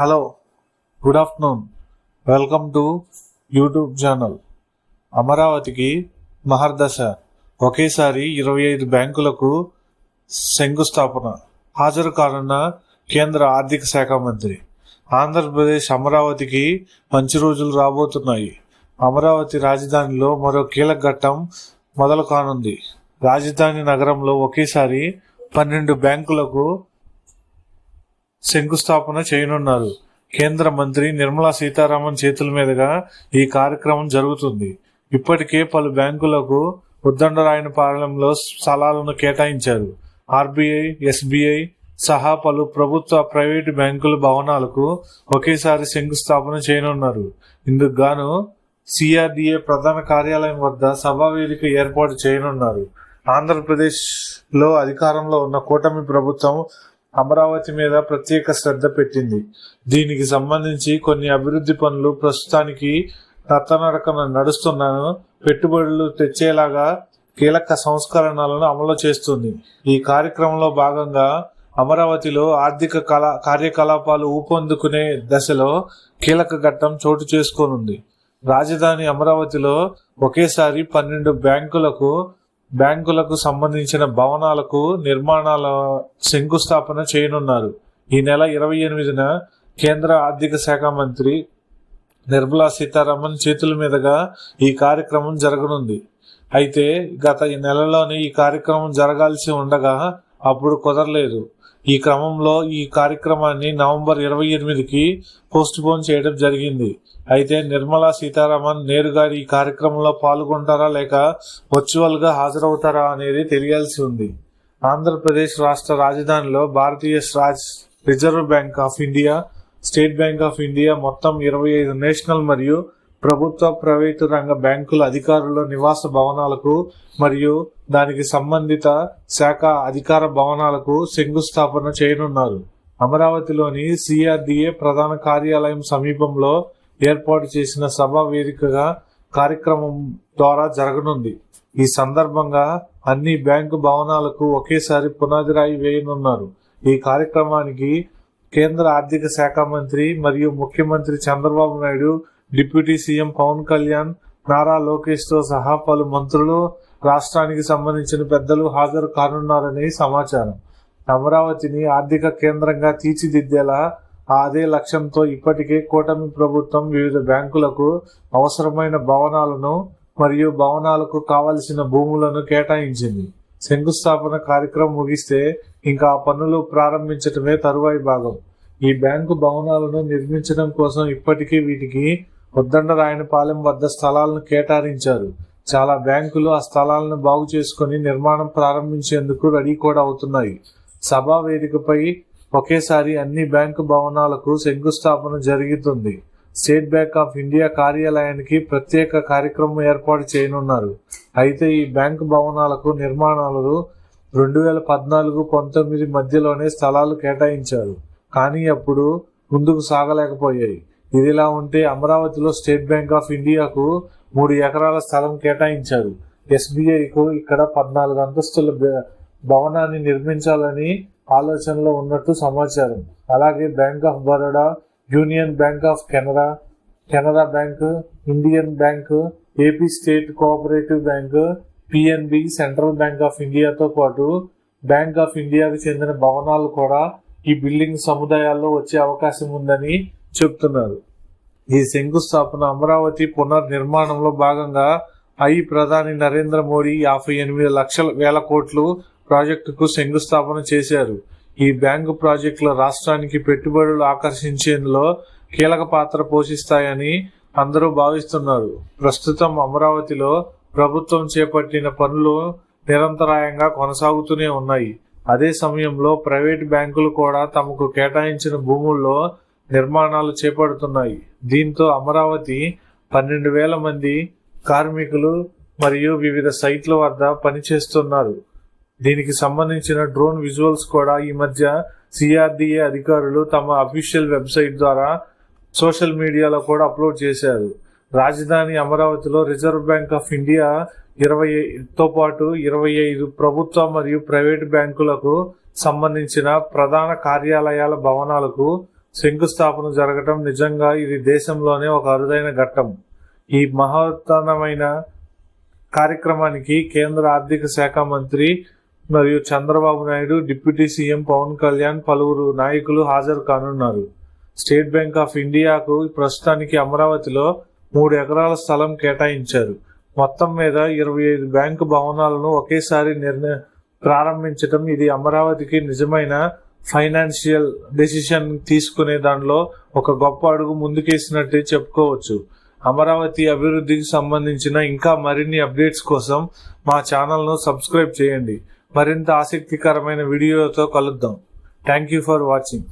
Hello good afternoon welcome to YouTube channel అమరావతికి మహర్దశ. ఒకేసారి ఇరవై ఐదు బ్యాంకులకు శంకుస్థాపన. హాజరు కానున్న కేంద్ర ఆర్థిక శాఖ మంత్రి. ఆంధ్రప్రదేశ్ అమరావతికి మంచి రోజులు రాబోతున్నాయి. అమరావతి రాజధానిలో మరో కీలక ఘట్టం మొదలు కానుంది రాజధాని నగరంలో ఒకేసారి పన్నెండు బ్యాంకులకు శంకుస్థాపన చేయనున్నారు. కేంద్ర మంత్రి నిర్మలా సీతారామన్ చేతుల మీదుగా ఈ కార్యక్రమం జరుగుతుంది. ఇప్పటికే పలు బ్యాంకులకు ఉద్దండరాయన ఉద్దండరాయనపాలెంలో స్థలాలను కేటాయించారు. ఆర్బీఐ ఎస్బీఐ సహా పలు ప్రభుత్వ ప్రైవేటు బ్యాంకుల భవనాలకు ఒకేసారి శంకుస్థాపన చేయనున్నారు. ఇందుకు గాను సిఆర్డిఏ ప్రధాన కార్యాలయం వద్ద సభా వేదిక ఏర్పాటు చేయనున్నారు. ఆంధ్రప్రదేశ్లో అధికారంలో ఉన్న కూటమి ప్రభుత్వం అమరావతి మీద ప్రత్యేక శ్రద్ధ పెట్టింది. దీనికి సంబంధించి కొన్ని అభివృద్ధి పనులు ప్రస్తుతానికి నత్తనడకన నడుస్తున్నాను. పెట్టుబడులు తెచ్చేలాగా కీలక సంస్కరణలను అమలు చేస్తుంది. ఈ కార్యక్రమంలో భాగంగా అమరావతిలో ఆర్థిక కళా కార్యకలాపాలు ఊపందుకునే దశలో కీలక ఘట్టం చోటు చేసుకోనుంది. రాజధాని అమరావతిలో ఒకేసారి పన్నెండు బ్యాంకులకు బ్యాంకులకు సంబంధించిన భవనాలకు నిర్మాణాల శంకుస్థాపన చేయనున్నారు. ఈ నెల ఇరవై ఎనిమిదిన కేంద్ర ఆర్థిక శాఖ మంత్రి నిర్మలా సీతారామన్ చేతుల మీదుగా ఈ కార్యక్రమం జరగనుంది. అయితే గత ఈ నెలలోనే ఈ కార్యక్రమం జరగాల్సి ఉండగా అప్పుడు కుదరలేదు. ఈ క్రమంలో ఈ కార్యక్రమాన్ని నవంబర్ ఇరవై ఎనిమిదికి పోస్ట్ పోన్ చేయడం జరిగింది. అయితే నిర్మలా సీతారామన్ నేరుగా ఈ కార్యక్రమంలో పాల్గొంటారా లేక వర్చువల్గా హాజరవుతారా అనేది తెలియాల్సి ఉంది. ఆంధ్రప్రదేశ్ రాష్ట్ర రాజధానిలో భారతీయ Raj Reserve Bank of India State Bank of India మొత్తం ఇరవై ఐదు నేషనల్ మరియు ప్రభుత్వ ప్రైవేటు రంగ బ్యాంకుల అధికారుల నివాస భవనాలకు మరియు దానికి సంబంధిత శాఖ అధికార భవనాలకు శంకుస్థాపన చేయనున్నారు. అమరావతిలోని సిఆర్డిఏ ప్రధాన కార్యాలయం సమీపంలో ఏర్పాటు చేసిన సభా వేదికగా కార్యక్రమం ద్వారా జరగనుంది. ఈ సందర్భంగా అన్ని బ్యాంకు భవనాలకు ఒకేసారి పునాది రాయి వేయనున్నారు. ఈ కార్యక్రమానికి కేంద్ర ఆర్థిక శాఖ మంత్రి మరియు ముఖ్యమంత్రి చంద్రబాబు నాయుడు డిప్యూటీ సీఎం పవన్ కళ్యాణ్ నారా లోకేష్తో సహా పలు మంత్రులు రాష్ట్రానికి సంబంధించిన పెద్దలు హాజరు కానున్నారని సమాచారం. అమరావతిని ఆర్థిక కేంద్రంగా తీర్చిదిద్దేలా అదే లక్ష్యంతో ఇప్పటికే కూటమి ప్రభుత్వం వివిధ బ్యాంకులకు అవసరమైన భవనాలను మరియు భవనాలకు కావలసిన భూములను కేటాయించింది. శంకుస్థాపన కార్యక్రమం ముగిస్తే ఇంకా ఆ పనులు ప్రారంభించటమే తరువాయి భాగం. ఈ బ్యాంకు భవనాలను నిర్మించడం కోసం ఇప్పటికే వీటికి ఉద్దండరాయనపాలెం వద్ద స్థలాలను కేటాయించారు. చాలా బ్యాంకులు ఆ స్థలాలను బాగు చేసుకుని నిర్మాణం ప్రారంభించేందుకు రెడీ కూడా అవుతున్నాయి. సభా వేదికపై ఒకేసారి అన్ని బ్యాంకు భవనాలకు శంకుస్థాపన జరుగుతుంది. స్టేట్ బ్యాంక్ ఆఫ్ ఇండియా కార్యాలయానికి ప్రత్యేక కార్యక్రమం ఏర్పాటు చేయనున్నారు. అయితే ఈ బ్యాంకు భవనాలకు నిర్మాణాలు రెండు వేల పద్నాలుగు పంతొమ్మిది మధ్యలోనే స్థలాలు కేటాయించారు. కానీ అప్పుడు ముందుకు సాగలేకపోయాయి. ఇదిలా ఉంటే అమరావతిలో స్టేట్ బ్యాంక్ ఆఫ్ ఇండియాకు మూడు ఎకరాల స్థలం కేటాయించారు. ఎస్బీఐకు ఇక్కడ పద్నాలుగు అంతస్తుల భ- భవనాన్ని నిర్మించాలని ఆలోచనలో ఉన్నట్టు సమాచారం. అలాగే Bank of Baroda Union Bank of Canara Canara Bank Indian Bank AP State Cooperative Bank PNB Central Bank of ఇండియాతో పాటు బ్యాంక్ ఆఫ్ ఇండియాకు చెందిన భవనాలు కూడా ఈ బిల్డింగ్ సముదాయాల్లో వచ్చే అవకాశం ఉందని చెప్తున్నారు. ఈ శంకుస్థాపన అమరావతి పునర్నిర్మాణంలో భాగంగా ఐ ప్రధాని నరేంద్ర మోడీ యాభై ఎనిమిది లక్షల వేల కోట్లు ప్రాజెక్టుకు శంకుస్థాపన చేశారు. ఈ బ్యాంకు ప్రాజెక్టులు రాష్ట్రానికి పెట్టుబడులు ఆకర్షించేందులో కీలక పాత్ర పోషిస్తాయని అందరూ భావిస్తున్నారు. ప్రస్తుతం అమరావతిలో ప్రభుత్వం చేపట్టిన పనులు నిరంతరాయంగా కొనసాగుతూనే ఉన్నాయి. అదే సమయంలో ప్రైవేట్ బ్యాంకులు కూడా తమకు కేటాయించిన భూముల్లో నిర్మాణాలు చేపడుతున్నాయి. దీంతో అమరావతి పన్నెండు వేల మంది కార్మికులు మరియు వివిధ సైట్ల వద్ద పనిచేస్తున్నారు. దీనికి సంబంధించిన డ్రోన్ విజువల్స్ కూడా ఈ మధ్య సిఆర్డిఏ అధికారులు తమ అఫీషియల్ వెబ్సైట్ ద్వారా సోషల్ మీడియాలో కూడా అప్లోడ్ చేశారు. రాజధాని అమరావతిలో రిజర్వ్ బ్యాంక్ ఆఫ్ ఇండియా ఇరవై తో పాటు ఇరవై ఐదు ప్రభుత్వ మరియు ప్రైవేట్ బ్యాంకులకు సంబంధించిన ప్రధాన కార్యాలయాల భవనాలకు శంకుస్థాపన జరగటం నిజంగా ఇది దేశంలోనే ఒక అరుదైన ఘట్టం. ఈ మహోత్తరమైన కార్యక్రమానికి కేంద్ర ఆర్థిక శాఖ మంత్రి మరియు చంద్రబాబు నాయుడు డిప్యూటీ సీఎం పవన్ కళ్యాణ్ పలువురు నాయకులు హాజరు కానున్నారు. స్టేట్ బ్యాంక్ ఆఫ్ ఇండియాకు ప్రస్తుతానికి అమరావతిలో మూడు ఎకరాల స్థలం కేటాయించారు. మొత్తం మీద ఇరవై ఐదు బ్యాంకు భవనాలను ఒకేసారి నిర్ణ ప్రారంభించడం ఇది అమరావతికి నిజమైన ఫైనాన్షియల్ డెసిషన్ తీసుకునే దానిలో ఒక గొప్ప అడుగు ముందుకేసినట్టే చెప్పుకోవచ్చు. అమరావతి అభివృద్ధికి సంబంధించిన ఇంకా మరిన్ని అప్డేట్స్ కోసం మా ఛానల్ను సబ్స్క్రైబ్ చేయండి. మరింత ఆసక్తికరమైన వీడియోతో కలుద్దాం. Thank you for watching